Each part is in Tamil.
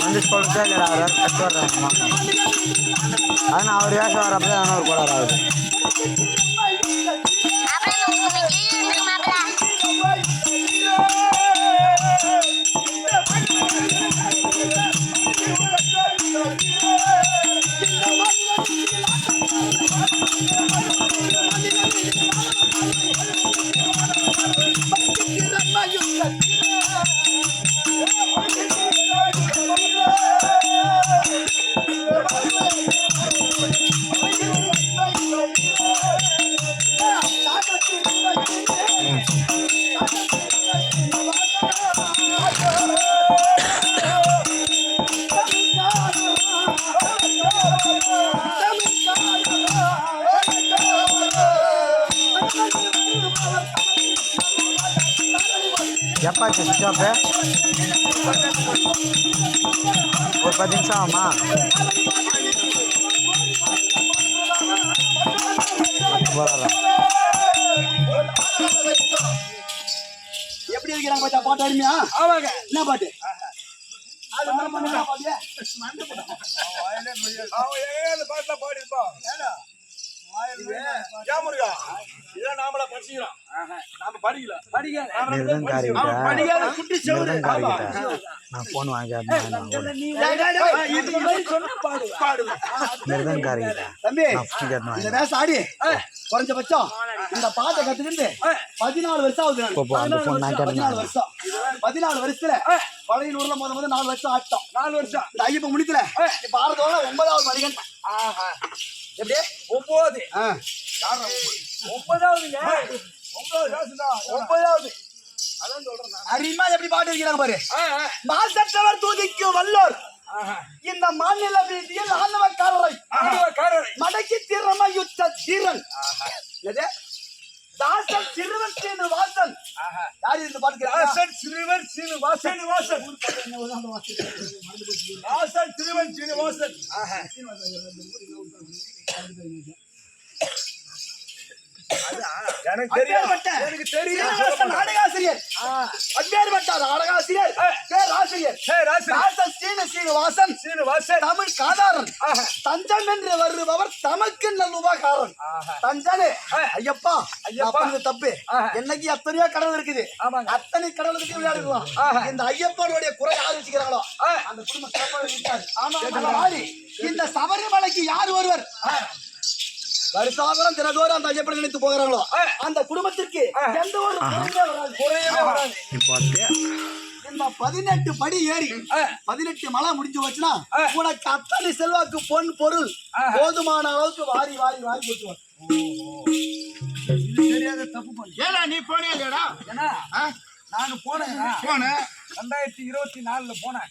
வந்து சொல்லிட்டே இல்லை அவர் கட்டு வர்றாங்க ஆனால் அவர் வேஷம் வரப்போ ஒரு கூட வராது பத்து நிமிஷம் ஆகுமா போகலாம் எப்படி இருக்கிறாங்க பாத்தா? பாட்டு அருமையா? ஆமாங்க. என்ன பாட்டு? பாட்டுல பாடிருப்பான் நான் ஆடி. குறைஞ்சபட்சம் இந்த பாட்டை கத்துக்கிட்டு பதினாலு வருஷம் ஆகுது பதினாலு. வருஷம் பதினாலு வருஷத்துல பழைய நூறுல முத முத நாலு வருஷம் ஆட்டம். நாலு வருஷம். இந்த ஐயப்ப முடிக்கல இப்ப ஆறதோட ஒன்பதாவது மணிகன் ஆஹா. எப்படி? ஒன்பது. ஒன்பதாவதுங்க ஒன்பதாவது. அருமையா எப்படி பாட்டு இருக்கிறாங்க பாரு. மாசற்றவர் தூதிக்கு வல்லோர். இந்த மாநில வீதியில் ஆணவக்காரரை. மடக்கி தீரம யுத்த தீரன்? தாசன் சிறுவன் சீனு வாசன் ஆஹா. யாரு கேக்குறா? வாசன் சிறுவன் சீனிவாசன் சீனிவாசன் வாசன் சிறுவன் சீனிவாசன். எனக்கு தெரியும். எனக்கு தெரியும். நாடகாசிரியர். அப்பேற்பட்ட நாடகாசிரியர். பேராசிரியர் சரி ராசி தாசன் சீனு சீனிவாசன். சீனிவாசன். தமிழ் காதாரன். என்று வருபவர் தமக்கு நல்ல உபகாரன். தஞ்சனே. ஐயப்பா ஐயப்பா. தப்பு. என்னைக்கு எத்தனையோ கடவுள் இருக்குது. அத்தனை கடவுளுக்கு விளையாடுவோம். இந்த ஐயப்பனுடைய குறை யார் வச்சுக்கிறாங்களோ. அந்த குடும்ப சிறப்பாக இந்த சபரிமலைக்கு யார் ஒருவர்? வருஷாபுரம் தினதோறும் அந்த ஐயப்பனை நினைத்து போகிறாங்களோ. அந்த குடும்பத்திற்கு. எந்த ஒரு. குறையவே வராது இந்த பதினெட்டு படி ஏறி. பதினெட்டு மலை முடிஞ்சு வச்சுனா ஆ. உனக்கு அத்தனை செல்வாக்கு பொன் பொருள் ஆஹா. போதுமான அளவுக்கு வாரி வாரி வாரி பண்ணி ஏடா நீ போனே இல்லையாடா ஏன்னா ஆ? நான் போனேன் போன ரெண்டாயிரத்தி இருபத்தி நாலுல போனேன்.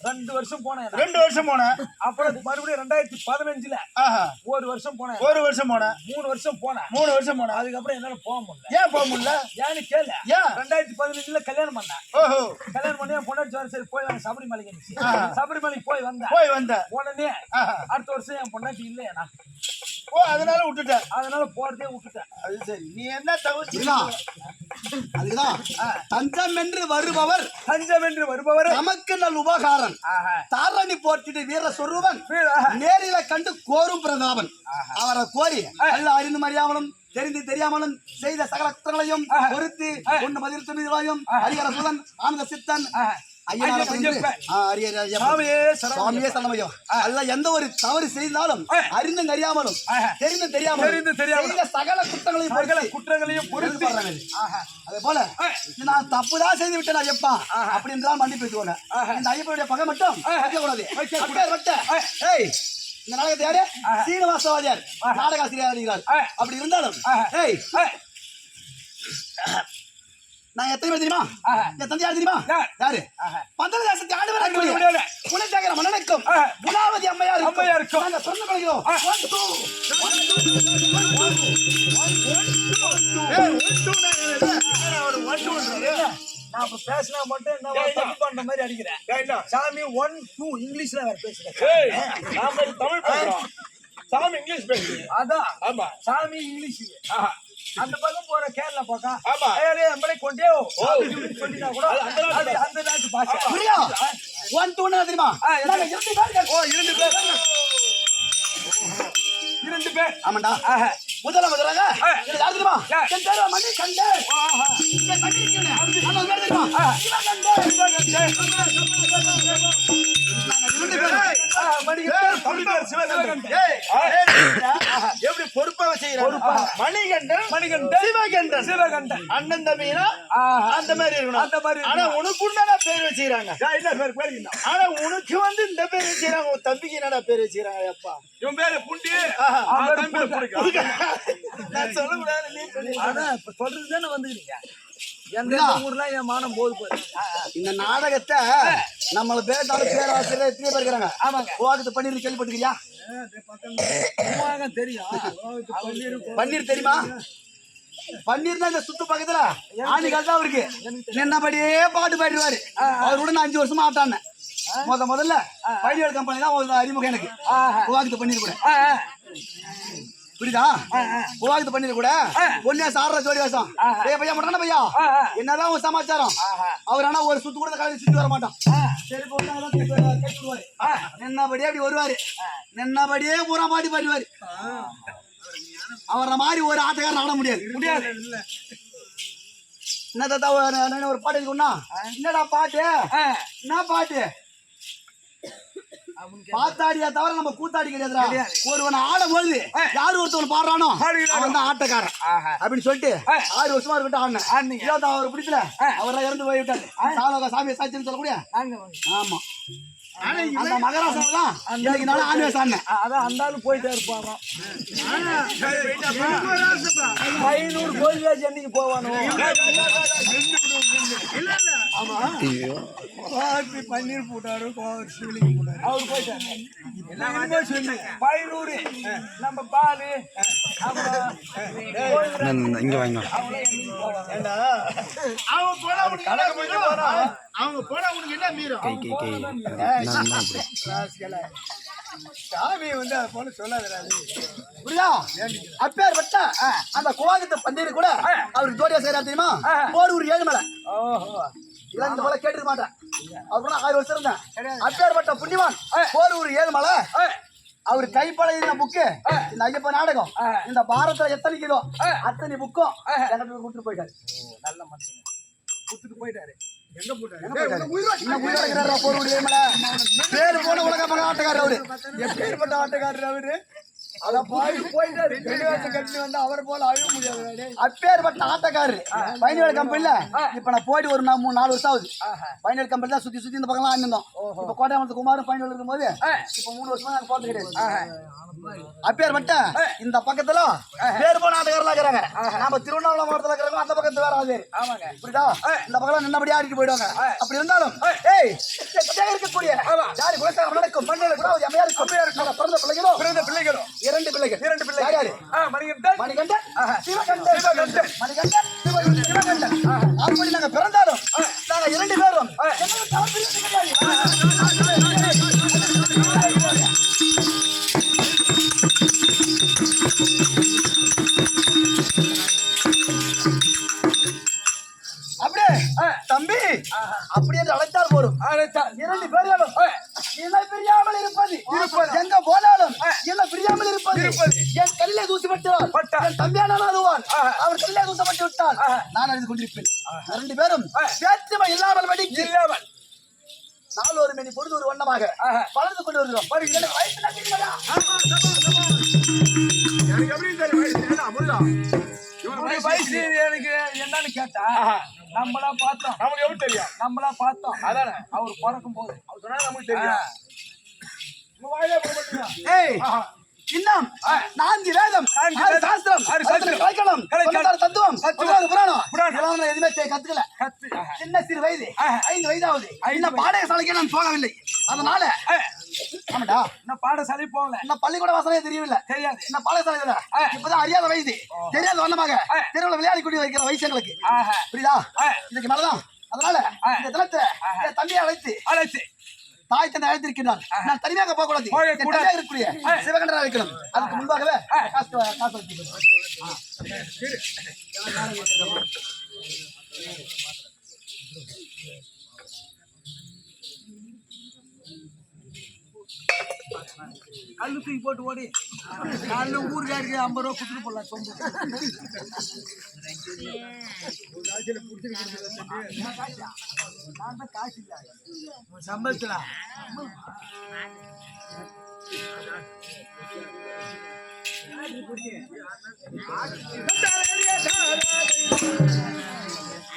ரெண்டு வருஷம் போனேன் ரெண்டு வருஷம் போன அப்புறம் மறுபடியும் ரெண்டாயிரத்தி பதினஞ்சுல ஆஹா. ஒரு வருஷம் போனேன். ஒரு வருஷம் போன மூணு வருஷம் போனேன். மூணு வருஷம் போன அதுக்கப்புறம் என்னால போக முடியல. ஏன் போக முடியல? ஏன்னு கேளு. ஏன்? ரெண்டாயிரத்தி பதினஞ்சுல கல்யாணம் பண்ணேன். ஓஹோ. கல்யாணம் பண்ணி என் பொண்டாட்டி சொன்னா, சரி போய் வாங்க சபரிமலைக்கு. சபரிமலைக்கு போய் வந்தேன். போய் வந்த உடனே. அடுத்த வருஷம் என் பொண்டாட்டி இல்லையா நான் ஓ அதனால விட்டுட்ட அதனால போறதே விட்டுட்டேன். அது சரி. நீ என்ன தவிர்த்து அதுதான் தஞ்சம் என்று வருபவர். தஞ்சம் என்று வருபவர். நமக்கு நல் உபகாரன் ஆஹா. தாரணி போற்றிட்டு வீர சொருவன். நேரில கண்டு கோரும் பிரதாபன். அவரை கோரி அல்ல அறிந்து மறியாமலும் தெரிந்து தெரியாமலும் செய்த சகல குற்றங்களையும். பொறுத்து ஒன்று பதில் துணிவாயும் ஹரிஹர சுதன் ஆனந்த சித்தன் எந்த ஒரு தவறு செய்தாலும். அறிந்தும் அறியாமலும். தெரிந்தும் தெரியாமலும் தெரிந்து தெரியாமலும். சகல குற்றங்களையும் சகல குற்றங்களையும் பொறுத்து. அதே போல. நான் தப்புதான் செய்து விட்டேன் ஐயப்பா. அப்படி என்றால் மன்னிப்பு ஆஹா. இந்த ஐயப்பனுடைய பகை மட்டும் ஆஹா. வைக்க கூடாது வைக்க அப்பேர் வட்ட. ஆ. ஏய் இந்த நாடகத்தை யாரு. சீனிவாசவாதியார். நாடகாசிரியர். அப்படி இருந்தாலும் நான் எத்தனை பேர் தெரியுமா ஆஹா. என் தந்தை யார் தெரியுமா யார்? யாரு ஆஹா. பந்தல தேசத்தை ஆண்டவராக ஆண்டவராக முடியாது. குணசாகர மன்னனுக்கும் ஆஹா. குணாவதி அம்மையார் அம்மையாருக்கும். நாங்க சொந்த பழகிறோம் ஆ. One, two. One, two. One, two. ஏய், ஒட்டுண்ணா என்னது? என்னடா ஒரு ஒட்டுன்றது? நான் பேசினா மட்டும் என்ன பண்ற மாதிரி அடிக்கிறேன்? சாமி ஒன் டூ இங்கிலீஷ்ல வேற பேசுறேன் தமிழ் சாமி இங்கிலீஷ் பேசுறீங்க அதான் ஆமா சாமி இங்கிலீஷ் ஆஹா. அந்த பக்கம் போற கேரளா பக்கம் ஆமா. ஏலே நம்மளே கொண்டே சொல்லினா கூட அது அந்த நாட்டு பாஷை. புரியா ஒன் டூ தெரியுமா? இரண்டு பேர்கள். ஓ இரண்டு பேர். இரண்டு பேர். ஆமாண்டா. ஆஹா. முதல்ல முதலாக யார் தெரியுமா. என் பேரு மணி அது பேர் தெரியுமா? ஆ. சிவகண்டேன். எப்படி பொறுப்பா செய்யறாங்க மணிகண்டன். மணிகண்டன். சிவகண்டன். சிவகண்டன். அண்ணன் தம்பினா. அந்த மாதிரி இருக்கணும். அந்த மாதிரி ஆனா. உனக்கு உண்டான பேர் வச்சுக்கிறாங்க. ஆனா உனக்கு வந்து இந்த பேர் வச்சுக்கிறாங்க. உன் தம்பிக்கு என்னடா பேர் வச்சுக்கிறாங்க அப்பா? இவன் பேரு புண்டி. நான் சொல்லக்கூடாது நீ சொல்லு ஆனா இப்ப சொல்றது தானே வந்துக்கிறீங்க? எந்த புரியுதா? ஊர்ல என் மானம் போது போய் இந்த நாடகத்தை நம்மள பேட்டால பேராசிரியர் எத்தனை பேர் இருக்கிறாங்க ஆமாங்க. ஓகத்து பன்னீர் கேள்விப்பட்டிருக்கியா? உமாங்க தெரியும் பன்னீர் தெரியுமா பன்னீர் தான் இந்த சுத்து பக்கத்துல ஆணி தான் இருக்கு. நின்னபடியே பாட்டு பாடிடுவாரு. அவரோட நான் அஞ்சு வருஷமா ஆட்டானேன் முத முதல்ல பைடியல் கம்பெனி தான் அறிமுகம் எனக்கு. உவாகத்து பன்னீர் கூட. புரியுதா? உவாகத்து பன்னீர் கூட. ஒன்னே சாடுற ஜோடி வேஷம். ஏய் பையா மட்டும் பையா. என்னதான் உன் சமாச்சாரம். அவர் ஆனா ஒரு சுத்து கூட கலந்து சுத்தி வர மாட்டான். சரி விடுவாரு. நின்னபடியே அப்படி வருவாரு. நின்னபடியே பூரா பாடி பாடுவாரு அவரை மாதிரி ஒரு ஆட்டக்காரன் ஆட முடியாது. முடியாது. என்ன தாத்தா ஒரு பாட்டு இருக்குன்னா என்னடா பாட்டு. என்ன பாட்டு? பாத்தாடியா தவிர நம்ம கூத்தாடி கிடையாதுடா. ஒருவன் ஆடும் பொழுது யாரு ஒருத்தவன் பாடுறானோ. அவன் தான் ஆட்டக்காரன். அப்படின்னு சொல்லிட்டு ஆறு வருஷமா இருக்கட்டும் ஆடினேன். ஆடுனீங்க. இருபத்தி அவர் பிடிக்கல. அவரெல்லாம் இறந்து போய் விட்டாரு சாமியை சாட்சின்னு சொல்லக்கூடிய. ஆமா. அந்த மகராசன் தான் இன்னைக்கு நானும் ஆண் வேஷம் அதான் அந்த ஆளு போயிட்டே இருப்பாங்க ஐநூறு கோயில் வேச்சு என்னைக்கு போவானோ பாட்டு பன்னீர் போட்டாரு சிவலிங்கம் போட்டாரு. அவர் போயிட்டாரு. பதினூறு நம்ம பாலு. அப்புறம் இங்க வாங்க போனா உனக்கு என்ன மீறும்? அவங்க போனா உனக்கு என்ன மீறும். சாமி வந்து அதை போல சொல்லாதடா நீ. புரியுதா? அப்பேர் பட்ட அந்த குவாகத்தை பன்னீர் கூட அவருக்கு ஜோடியா செய்யறாரு தெரியுமா? போரூர் ஏழுமலை ஓஹோ. இதெல்லாம் இந்த போல கேட்டுக்க மாட்டேன். அவர் கூட ஆறு வருஷம் இருந்தேன். அப்பேற்பட்ட புண்ணியவான் போரூர் ஏழுமலை அவர் கைப்பழைய புக்கு இந்த ஐயப்ப நாடகம் இந்த பாரத்துல எத்தனை கிலோ அத்தனை புக்கும் எனக்கு விட்டு போயிட்டாரு. நல்ல மனுஷங்க. குத்துட்டு போயிட்டாரு. எங்க போட்டாரு போன உலக ஆட்டக்காரர் அவரு. எப்பேற்பட்ட ஆட்டக்காரர் அவரு. அத போய் தெளிவாசம் கட்டி வந்து அவரை போல அழுக முடியாது. அப்பேற்பட்ட ஆட்டக்காரரு. பைனல் கம்பெனில இப்ப நான் போயிட்டு ஒரு நா- மூணு நாலு வருஷம் ஆகுது. பைனல் கம்பெனி தான் சுத்தி சுத்தி இந்த பக்கம் ஆயிருந்தோம் இப்ப கோட்டையமத்து குமாரும் பைனல் இருக்கும்போது இப்ப மூணு வருஷமா நாங்க போறது கிடையாது. அப்பேற்பட்ட இந்த பக்கத்துல பேர் போன ஆட்டக்காரலாம் இருக்கிறாங்க. நாம திருவண்ணாமலை மாவட்டத்துல இருக்கிறவங்க அந்த பக்கத்துல வேற ஆகுது ஆமாங்க. புரியுதா? இந்த பக்கம் நின்னபடியா ஆடிட்டு போயிடுவாங்க. அப்படி இருந்தாலும் ஏய் இருக்கக்கூடிய யாரு குலசாரம் நடக்கும். மண்ணில் கூட அம்மையா இருக்கும். பிறந்த பிள்ளைகளும் பிறந்த பிள்ளைகளும் இரண்டு பிள்ளைகள் இரண்டு பிள்ளை யார் யாரு ஆ மணிகண்டன் மணிகண்டன் சிவகண்டன் சிவகண்டன் மணிகண்டன் சிவகண்டன் சிவகண்டன் அப்படி நாங்க பிறந்தாலும் நாங்க இரண்டு பேரும் எங்களுக்கு தலைப்பிரிவு அப்படியே தம்பி அப்படி என்று அழைத்தால் போதும் இரண்டு பேர்களும் இணை பிரியாமல் இருப்பது எங்க போனாலும் என்ன பிரியாமல் இருப்பது. என் கல்லே தூசிப்பட்டால் பட்டால். நான் அறிந்து கொண்டிருப்பேன். இரண்டு பேரும் வேற்றுமை இல்லாமல் வடிக்கு இல்லாமல். நாலு ஒரு மணி பொழுது ஒரு வண்ணமாக வளர்ந்து கொண்டு வருகிறோம். எனக்கு எப்படி தெரியும்? அமுதா. வயசு எனக்கு என்னன்னு கேட்டா நம்மளா பார்த்தோம். நமக்கு எப்படி தெரியும்? நம்மளா பார்த்தோம். அதானே. அவர் பிறக்கும் போது அவர் சொன்னா நமக்கு தெரியும். இன்னும் நான்கு வேதம். நடனத்தை கத்துக்கல. சின்ன சிறு வயது. ஐந்து வயதாவது. என்ன பாடசாலைக்கே நான் போகவில்லை. அதனால ஆமாடா. இன்னும் பாடசாலை போகல. என்ன பள்ளிக்கூட வாசலே தெரியவில்லை. தெரியாது. இன்னும் பாடசாலை இப்பதான் அறியாத வயது. தெரியாத வண்ணமாக தெருவில் விளையாடி கூடி வைக்கிற வயசு எங்களுக்கு. புரியுதா? இன்னைக்கு மேலதான். அதனால இந்த தினத்தை தம்பியை அழைத்து அழைத்து. தாய் தந்தை அழைத்திருக்கிறார் நான் தனியாக போக கூடாது இருக்கக்கூடிய சிவகண்டரா இருக்கணும் அதுக்கு முன்பாகவே காசு காசு கல்லு தூக்கி போட்டு ஓடி. காலைல ஊருக்காருக்கு ஐம்பது ரூபா கொடுத்துட்டு போடலாம் சொம்பு. சம்பளத்துல.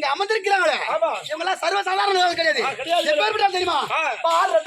இங்க அமர்ந்திருக்கிறாங்களே. இவங்க எல்லாம் சர்வசாதாரண கிடையாது. தெரியுமா? பாரத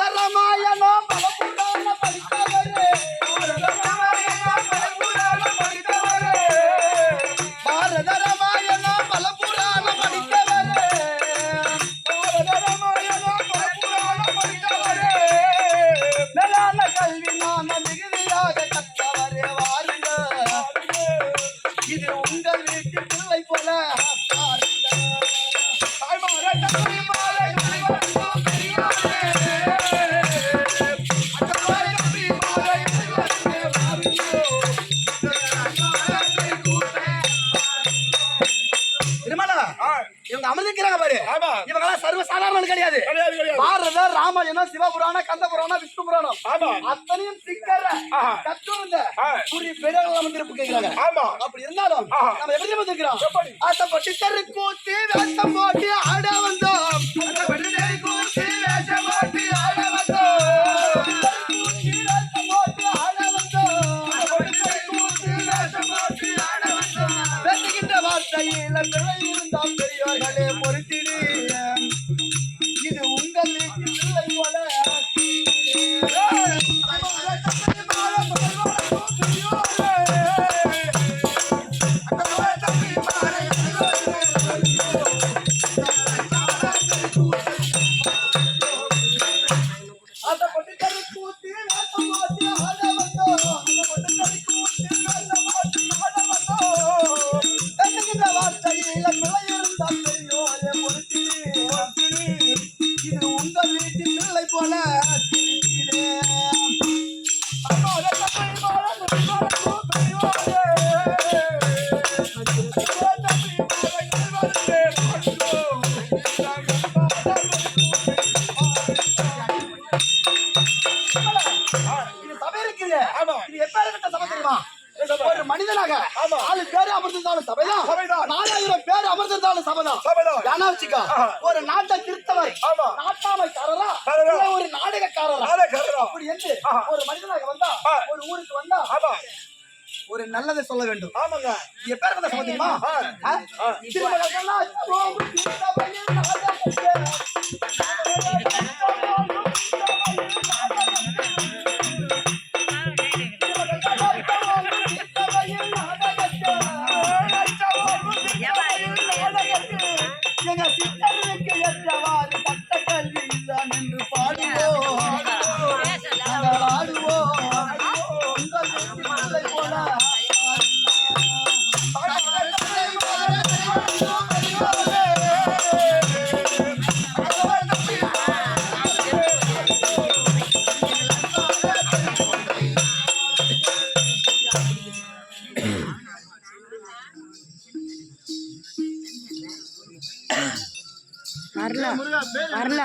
கஷ்டம் புரிய பெரிய வந்திருப்பு ஆமா. அப்படி இருந்தாலும் நம்ம எப்படி வந்திருக்கிறோம்? ஆசைப்பட்டு தெருக்கு தெரியுமா? ஒரு மனிதனாக நாலு பேர் அமர்ந்திருந்தாலும் சபைதான். நாலாயிரம் பேர் அமர்ந்திருந்தாலும் சபைதான். ஏன்னா வச்சுக்கா ஒரு நாட்டை திருத்தவர் நாட்டாமைக்காரரா ஒரு நாடகக்காரரா? அப்படி என்று ஒரு மனிதனாக வந்தா ஒரு ஊருக்கு வந்தா ஒரு நல்லதை சொல்ல வேண்டும். ஆமாங்க. என் பேர் எப்பேற்பட்ட சமத்தியமா திருமணம். வரல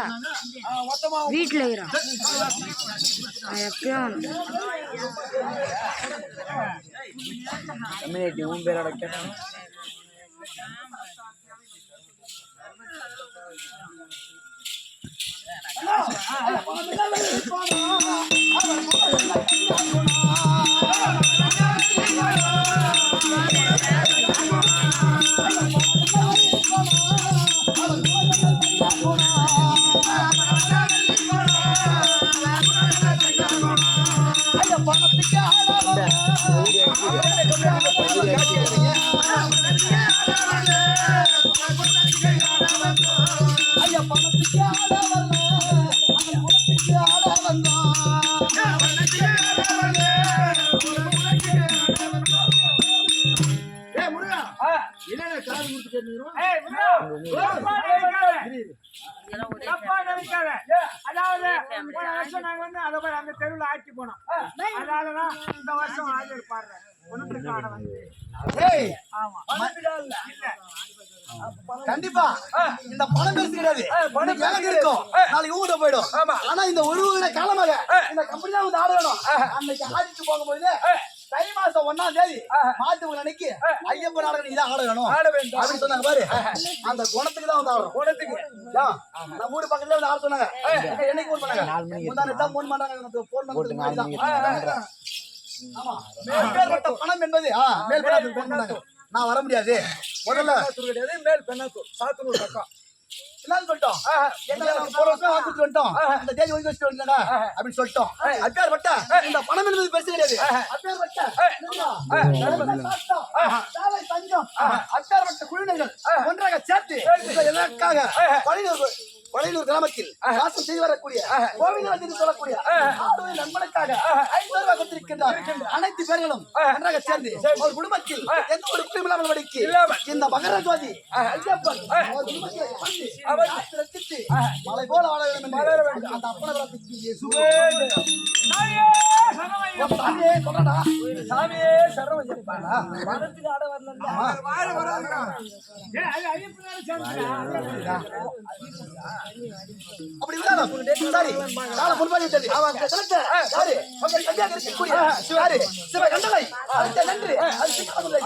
மொத்தமா வீட்டில் இருக்கிறான் எப்பயும். கம்யூனிட்டி உன் பேரோட கேட்டான் Stop. நாங்க வந்து அதை போய் அந்த தெருவுல ஆட்சி போனோம் அதனாலதான் இந்த வருஷம் ஆஜர் பாடுறேன் ஒண்ணுத்துக்கு ஆட வந்து ஆமா. இல்ல. கண்டிப்பா. இந்த பணம் பெருசு கிடையாது பணம் எனக்கு இருக்கும். நாளைக்கு ஊட போயிடும். ஆனா இந்த ஒரு காலமாக இந்த கம்பெனி தான் வந்து ஆடணும் அன்னைக்கு ஆடிட்டு போகும்போது தை மாசம் ஒண்ணாம் தேதி மாட்டு அன்னைக்கு ஐயப்பன் நாடகம் இதான் ஆட வேணும் ஆட வேண்டும். அப்படின்னு சொன்னாங்க பாரு. அந்த குணத்துக்கு தான் வந்து ஆடணும். குணத்துக்கு. நம்ம ஊரு பக்கத்துல வந்து ஆட சொன்னாங்க. என்னைக்கு ஃபோன் பண்ணாங்க? முந்தானே தான் ஃபோன் பண்ணாங்க ஃபோன் நாலு மணிக்கு தான் ஆமா. மேற்பட்ட பணம் என்பது பண்ணாங்க. நான் வர முடியாது. முதல்ல கிடையாது மேல் பெண்ணாத்தூர் சாத்தனூர் பக்கம். என்னன்னு சொல்லிட்டோம். என்ன நம்ம போன வருஷம் வாங்கிட்டு வந்துட்டோம். இந்த தேதி ஒதுக்கி வச்சுட்டு வந்துடா அப்படின்னு சொல்லிட்டோம். அக்கார்பட்ட இந்த பணம் என்பது பெருசு கிடையாது. அக்கார்பட்ட அக்கார்பட்ட குழுவினர்கள் ஒன்றாக சேர்த்து இந்த எதற்காக பழையூர் கிராமத்தில் வாசம் செய்து வரக்கூடிய கோவிந்தராஜ் என்று சொல்லக்கூடிய நண்பனுக்காக ஐநூறு ரூபாய் கொடுத்திருக்கின்றார் அனைத்து பேர்களும் ஒன்றாக சேர்ந்து ஒரு குடும்பத்தில் எந்த ஒரு குடும்பம் வடிக்கு. இந்த மகர ஜோதி ஐயப்பன் மலை போல வாழ வேண்டும் அந்த அப்பனை சாமியே சொல்றடா. சாமியே சரணம் ஐயப்பாடா. மரத்துக்கு ஆட அது ஐயப்பனால சேர்ந்துடா. அப்படி இருந்தாலும் சரி கால முன்பாக விட்டது செலுத்த யாரு உங்கள் கல்யாணம் இருக்கக்கூடிய யாரு சிவ கண்டலை அடுத்த நன்றி அது சிவகங்கை.